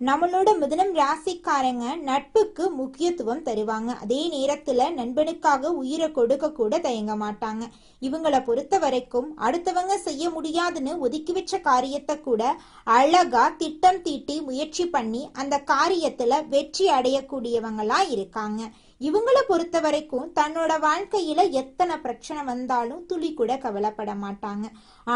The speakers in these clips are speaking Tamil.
நம்மளோட மிதனம் ராசிக்காரங்க நட்புக்கு முக்கியத்துவம் தருவாங்க. அதே நேரத்துல நண்பனுக்காக உயிரை கொடுக்க கூட தயங்க மாட்டாங்க. இவங்கள பொறுத்த வரைக்கும் அடுத்தவங்க செய்ய முடியாதுன்னு ஒதுக்கி வச்ச காரியத்தை கூட அழகா திட்டம் தீட்டி முயற்சி பண்ணி அந்த காரியத்துல வெற்றி அடையக்கூடியவங்களா இருக்காங்க. இவங்கள பொறுத்த வரைக்கும் தன்னோட வாழ்க்கையில எத்தனை பிரச்சனை வந்தாலும் துளி கூட கவலைப்பட மாட்டாங்க.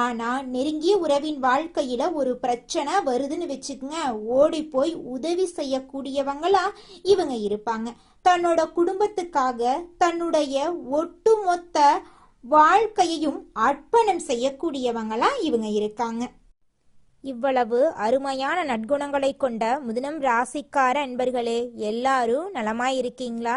ஆனா நெருங்கிய உறவின் வாழ்க்கையில ஒரு பிரச்சனை வருதுன்னு வச்சுக்கோங்க ஓடி போய் உதவி செய்யக்கூடியவங்களா இவங்க இருப்பாங்க. தன்னோட குடும்பத்துக்காக தன்னுடைய ஒட்டுமொத்த வாழ்க்கையையும் அர்ப்பணம் செய்யக்கூடியவங்களா இவங்க இருக்காங்க. இவ்வளவு அருமையான நற்குணங்களை கொண்ட முதனம் ராசிக்கார அன்பர்களே எல்லாரும் நலமாயிருக்கீங்களா?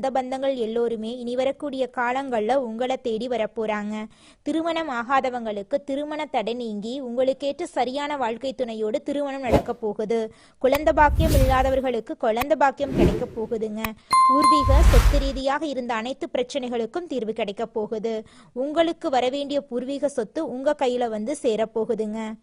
பந்தங்கள் எல்லோருமே இனி வரக்கூடிய காலங்களில் உங்களை தேடி வரப்போறாங்க. திருமணம் ஆகாதவங்களுக்கு திருமண தடை நீங்கி உங்களுக்கேற்ற சரியான வாழ்க்கை துணையோடு திருமணம் நடக்க போகுது. குழந்தை பாக்கியம் இல்லாதவர்களுக்கு குழந்தை பாக்கியம் கிடைக்க போகுதுங்க. பூர்வீக சொத்து ரீதியாக இருந்த அனைத்து பிரச்சனைகளுக்கும் தீர்வு கிடைக்க போகுது. உங்களுக்கு வரவேண்டிய பூர்வீக சொத்து உங்க கையில வந்து சேரப்போகுதுங்க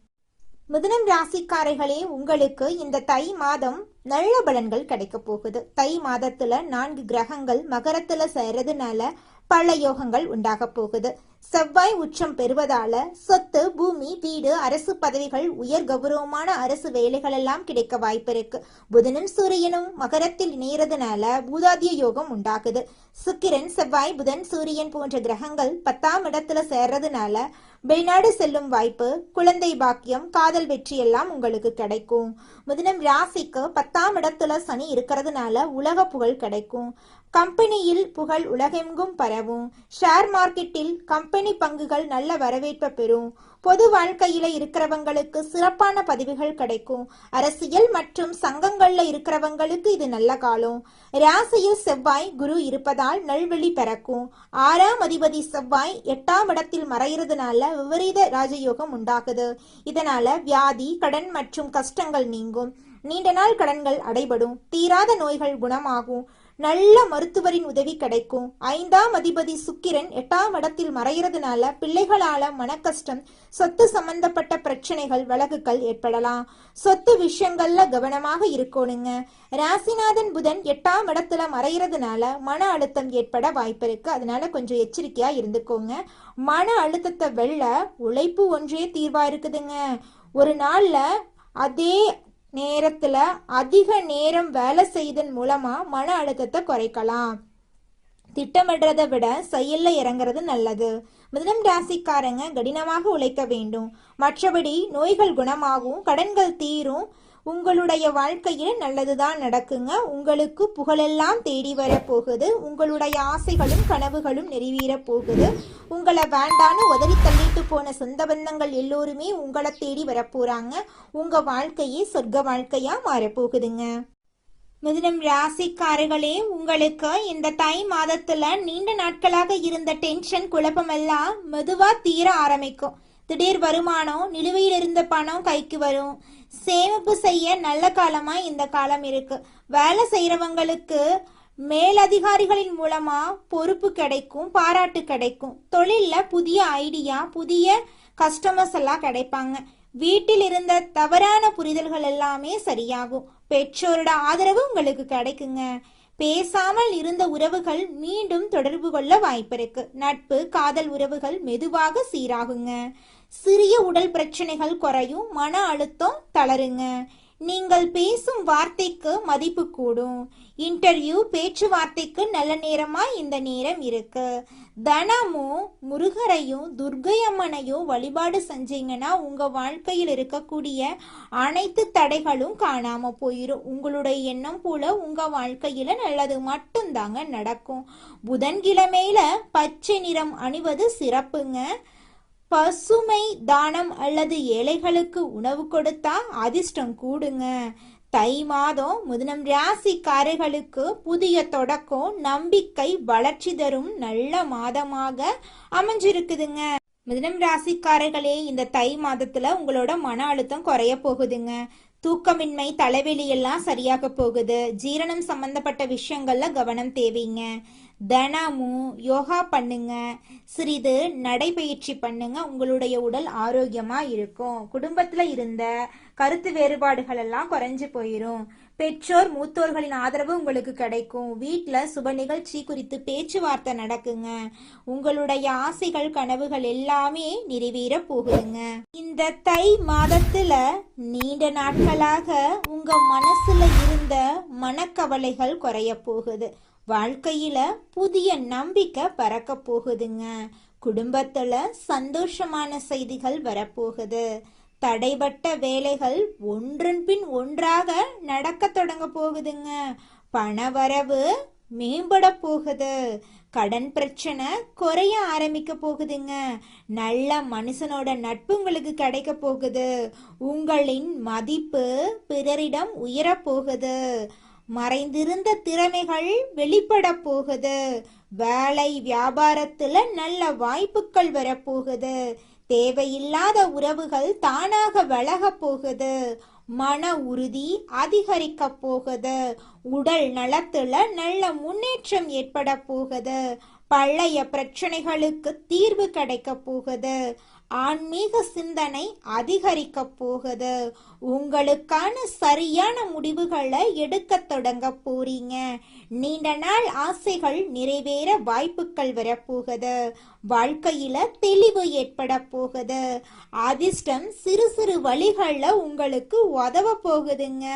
மிதுனம் ராசிக்காரைகளே உங்களுக்கு இந்த தை மாதம் நல்ல பலன்கள் கிடைக்க போகுது. தை மாதத்துல நான்கு கிரகங்கள் மகரத்துல சேர்றதுனால பல யோகங்கள் உண்டாக போகுது. செவ்வாய் உச்சம் பெறுவதால சொத்து பூமி வீடு அரசு பதவிகள் உயர் கௌரவமான அரசு வேலைகள் எல்லாம் கிடைக்க வாய்ப்பு இருக்கு. புதனும் சூரியனும் மகரத்தில் இணையறதுனால பூதாதிய யோகம் உண்டாகுது. சுக்கிரன் செவ்வாய் புதன் சூரியன் போன்ற கிரகங்கள் பத்தாம் இடத்துல சேர்றதுனால வெளிநாடு செல்லும் வாய்ப்பு குழந்தை பாக்கியம் காதல் வெற்றி எல்லாம் உங்களுக்கு கிடைக்கும். முதனம் ராசிக்கு பத்தாம் இடத்துல சனி இருக்கிறதுனால உலக புகழ் கிடைக்கும். கம்பெனியில் புகழ் உலகெங்கும் பரவும். ஷேர் மார்க்கெட்டில் கம்பெனி பங்குகள் நல்ல வரவேற்பை பெறும். பொது வாழ்க்கையில இருக்கிறவங்களுக்கு சிறப்பான பதவிகள் கிடைக்கும். அரசியல் மற்றும் சங்கங்கள்ல இருக்கிறவங்களுக்கு இது நல்ல காலம். ராசியில் செவ்வாய் குரு இருப்பதால் நல்வழி பிறக்கும். ஆறாம் அதிபதி செவ்வாய் எட்டாம் இடத்தில் மறைகிறதுனால விபரீத ராஜயோகம் உண்டாகுது. இதனால வியாதி கடன் மற்றும் கஷ்டங்கள் நீங்கும். நீண்ட நாள் கடன்கள் அடைபடும். தீராத நோய்கள் குணமாகும். நல்ல மருத்துவரின் உதவி கிடைக்கும். ஐந்தாம் அதிபதி சுக்கிரன் எட்டாம் இடத்தில் மறைகிறதுனால பிள்ளைகளால மனக்கஷ்டம் சொத்து சம்பந்தப்பட்ட பிரச்சனைகள் வழக்குகள் ஏற்படலாம். சொத்து விஷயங்கள்ல கவனமாக இருக்கணுங்க. ராசிநாதன் புதன் எட்டாம் இடத்துல மறைகிறதுனால மன அழுத்தம் ஏற்பட வாய்ப்பு இருக்கு. அதனால கொஞ்சம் எச்சரிக்கையா இருந்துக்கோங்க. மன அழுத்தத்தை வெல்ல உழைப்பு ஒன்றே தீர்வா இருக்குதுங்க. ஒரு நாள்ல அதே நேரத்துல அதிக நேரம் வேலை செய்தன் மூலமா மன அழுத்தத்தை குறைக்கலாம். திட்டமிடுறதை விட செயல்ல இறங்குறது நல்லது. மிதனம் ராசிக்காரங்க கடினமாக உழைக்க வேண்டும். மற்றபடி நோய்கள் குணமாகும் கடன்கள் தீரும். உங்களுடைய வாழ்க்கையில் நல்லதுதான் நடக்குங்க. உங்களுக்கு புகழெல்லாம் தேடி வர போகுது உங்களுடைய ஆசைகளும் கனவுகளும் நிறைவேற போகுது. உங்களை வேண்டான்னு உதறி தள்ளிட்டு போன சொந்த பந்தங்கள் எல்லோருமே உங்களை தேடி வரப்போறாங்க உங்க வாழ்க்கையே சொர்க்க வாழ்க்கையா மாறப்போகுதுங்க மிதுனம் ராசிக்காரர்களே உங்களுக்கு இந்த தை மாதத்துல நீண்ட நாட்களாக இருந்த டென்ஷன் குழப்பமெல்லாம் மெதுவா தீர ஆரம்பிக்கும். திடீர் வருமானம் நிலுவையில் இருந்த பணம் கைக்கு வரும். சேமிப்பு செய்ய நல்ல காலமா இந்த காலம் இருக்கு. வேலை செய்யறவங்களுக்கு மேலதிகாரிகளின் மூலமா பொறுப்பு கிடைக்கும் பாராட்டு கிடைக்கும். தொழில்ல புதிய ஐடியா புதிய கஸ்டமர்ஸ் எல்லாம் கிடைப்பாங்க. வீட்டில் இருந்த தவறான புரிதல்கள் எல்லாமே சரியாகும். பெற்றோரோட ஆதரவு உங்களுக்கு கிடைக்குங்க. பேசாமல் இருந்த உறவுகள் மீண்டும் தொடர்பு கொள்ள வாய்ப்பிருக்கு நட்பு காதல் உறவுகள் மெதுவாக சீராகுங்க. சிறிய உடல் பிரச்சனைகள் குறையும் மன அழுத்தம் தளருங்க. நீங்கள் பேசும் வார்த்தைக்கு மதிப்பு கூடும். இன்டர்வியூ பேச்சுவார்த்தைக்கு நல்ல நேரமா இந்த நேரம் இருக்கு. தனமும் முருகரையும் துர்கை அம்மனையும் வழிபாடு செஞ்சீங்கன்னா உங்க வாழ்க்கையில் இருக்கக்கூடிய அனைத்து தடைகளும் காணாம போயிடும் உங்களுடைய எண்ணம் போல உங்க வாழ்க்கையில நல்லது மட்டும்தாங்க நடக்கும். புதன்கிழமையில பச்சை நிறம் அணிவது சிறப்புங்க. பசுமை தானம் அல்லது ஏழைகளுக்கு உணவு கொடுத்தா அதிர்ஷ்டம் கூடுங்க. தை மாதம் முதனம் ராசிக்காரர்களுக்கு புதிய தொடக்கம் நம்பிக்கை வளர்ச்சி தரும் நல்ல மாதமாக அமைஞ்சிருக்குதுங்க. மிதுனம் ராசிக்காரர்களே இந்த தை மாதத்துல உங்களோட மன அழுத்தம் குறைய போகுதுங்க. தூக்கமின்மை தலைவெளி எல்லாம் சரியாக போகுது. ஜீரணம் சம்பந்தப்பட்ட விஷயங்கள்ல கவனம் தேவைங்க. தினமும் யோகா பண்ணுங்க. சிறிது நடைபயிற்சி பண்ணுங்க. உங்களுடைய உடல் ஆரோக்கியமா இருக்கும். குடும்பத்துல இருந்த கருத்து வேறுபாடுகள் எல்லாம் குறைஞ்சு போயிடும் பெற்றோர் மூத்தோர்களின் ஆதரவு உங்களுக்கு கிடைக்கும். வீட்டில் சுப நிகழ்ச்சி குறித்து பேச்சுவார்த்தை நடக்குங்க. உங்களுடைய ஆசைகள் கனவுகள் எல்லாமே நிறைவேற போகுதுங்க. இந்த தை மாதத்துல நீண்ட நாட்களாக உங்க மனசுல இருந்த மனக்கவலைகள் குறைய போகுது. வாழ்க்கையில புதிய நம்பிக்கை பறக்க போகுதுங்க. குடும்பத்துல சந்தோஷமான செய்திகள் வரப்போகுது. தடைபட்ட வேலைகள் ஒன்றன் பின் ஒன்றாக நடக்க தொடங்க போகுதுங்க. பணவரவு மேம்பட போகுது. கடன் பிரச்சனை குறைய ஆரம்பிக்க போகுதுங்க. நல்ல மனுஷனோட நட்பு உங்களுக்கு கிடைக்க போகுது. உங்களின் மதிப்பு பிறரிடம் உயரப் போகுது. மறைந்திருந்த திறமைகள் வெளிப்பட போகுது. வேலை வியாபாரத்துல நல்ல வாய்ப்புகள் வரப்போகுது தேவையில்லாத உறவுகள் தானாக வளக போகுது. மன உறுதி அதிகரிக்க போகுது. உடல் நலத்துல நல்ல முன்னேற்றம் ஏற்பட போகுது. பழைய பிரச்சனைகளுக்கு தீர்வு கிடைக்க போகுது. ஆன்மீக சிந்தனை அதிகரிக்க போகுது. உங்களுக்கான சரியான முடிவுகளை எடுக்க தொடங்க போறீங்க. நீண்ட நாள் ஆசைகள் நிறைவேற வாய்ப்புகள் வரப்போகுது. வாழ்க்கையில தெளிவு ஏற்பட போகுது. அதிர்ஷ்டம் சிறு சிறு வழிகள்ல உங்களுக்கு உதவ போகுதுங்க.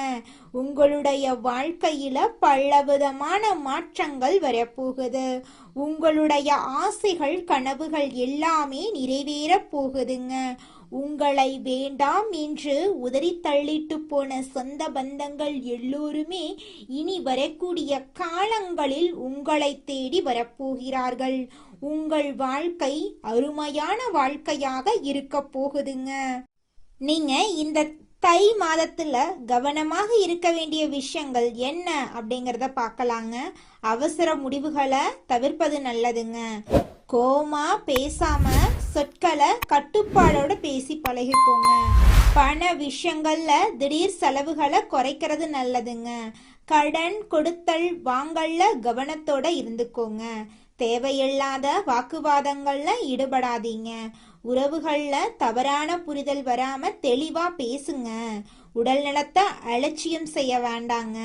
உங்களுடைய வாழ்க்கையில பலவிதமான மாற்றங்கள் வரப்போகுது உங்களுடைய ஆசைகள் கனவுகள் எல்லாமே நிறைவேற போகுதுங்க. உங்களை வேண்டாம் என்று உதறி தள்ளிட்டு போன சொந்த பந்தங்கள் எல்லோருமே இனி வரக்கூடிய காலங்களில் உங்களை தேடி வரப்போகிறார்கள் உங்கள் வாழ்க்கை அருமையான வாழ்க்கையாக இருக்க போகுதுங்க. நீங்க இந்த தை மாதத்துல கவனமாக இருக்க வேண்டிய விஷயங்கள் என்ன அப்படிங்கறத பார்க்கலாங்க. அவசர முடிவுகளை தவிர்ப்பது நல்லதுங்க. கோமா பேசாம சொற்களை கட்டுப்பாடோட பேசி பழகிக்கோங்க. பண விஷயங்கள்ல திடீர் செலவுகளை குறைக்கிறது நல்லதுங்க. கடன் கொடுத்தல் வாங்கல்ல கவனத்தோட இருந்துக்கோங்க. தேவையில்லாத வாக்குவாதங்கள்ல ஈடுபடாதீங்க. உறவுகள்ல தவறான புரிதல் வராம தெளிவா பேசுங்க. உடல் நலத்தை அலட்சியம் செய்ய வேண்டாங்க.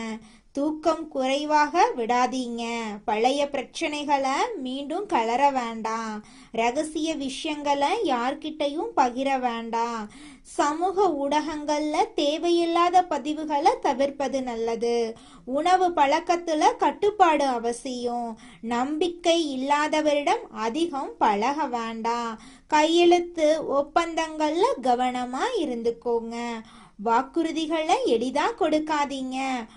தூக்கம் குறைவாக விடாதீங்க. பழைய பிரச்சனைகளை மீண்டும் கலர வேண்டாம். ரகசிய விஷயங்களை யார்கிட்டையும் பகிர வேண்டாம். சமூக ஊடகங்களில் தேவையில்லாத பதிவுகளை தவிர்ப்பது நல்லது. உணவு பழக்கத்தில் கட்டுப்பாடு அவசியம். நம்பிக்கை இல்லாதவரிடம் அதிகம் பழக வேண்டாம். கையெழுத்து ஒப்பந்தங்களில் கவனமாக இருந்துக்கோங்க. வாக்குறுதிகளை எளிதாக கொடுக்காதீங்க.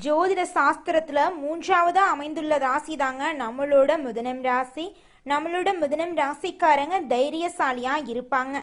ஜோதிட சாஸ்திரத்துல மூன்றாவதா அமைந்துள்ள ராசி தாங்க நம்மளோட மிதுனம் ராசி. நம்மளோட மிதுனம் ராசிக்காரங்க தைரியசாலியா இருப்பாங்க.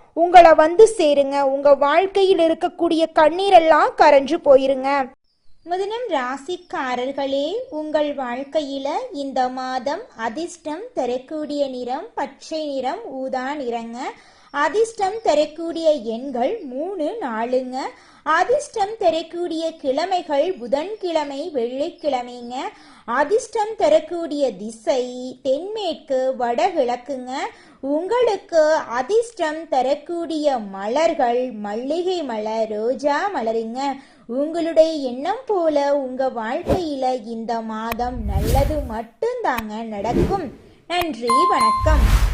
உங்களை வந்து சேருங்க. உங்க வாழ்க்கையில் இருக்கக்கூடிய கண்ணீரெல்லாம் கரைஞ்சு போயிருங்க. முதனம் ராசிக்காரர்களே உங்கள் வாழ்க்கையில இந்த மாதம் அதிர்ஷ்டம் தரக்கூடிய நிறம் பச்சை நிறம் ஊதா நிறங்க. அதிர்ஷ்டம் தரக்கூடிய எண்கள் மூணு நாலுங்க. அதிர்ஷ்டம் தரக்கூடிய கிழமைகள் புதன்கிழமை வெள்ளிக்கிழமைங்க. அதிர்ஷ்டம் தரக்கூடிய திசை தென்மேற்கு வடகிழக்குங்க. உங்களுக்கு அதிர்ஷ்டம் தரக்கூடிய மலர்கள் மல்லிகை மலர் ரோஜா மலருங்க. உங்களுடைய எண்ணம் போல உங்க வாழ்க்கையில இந்த மாதம் நல்லது மட்டும்தாங்க நடக்கும். நன்றி வணக்கம்.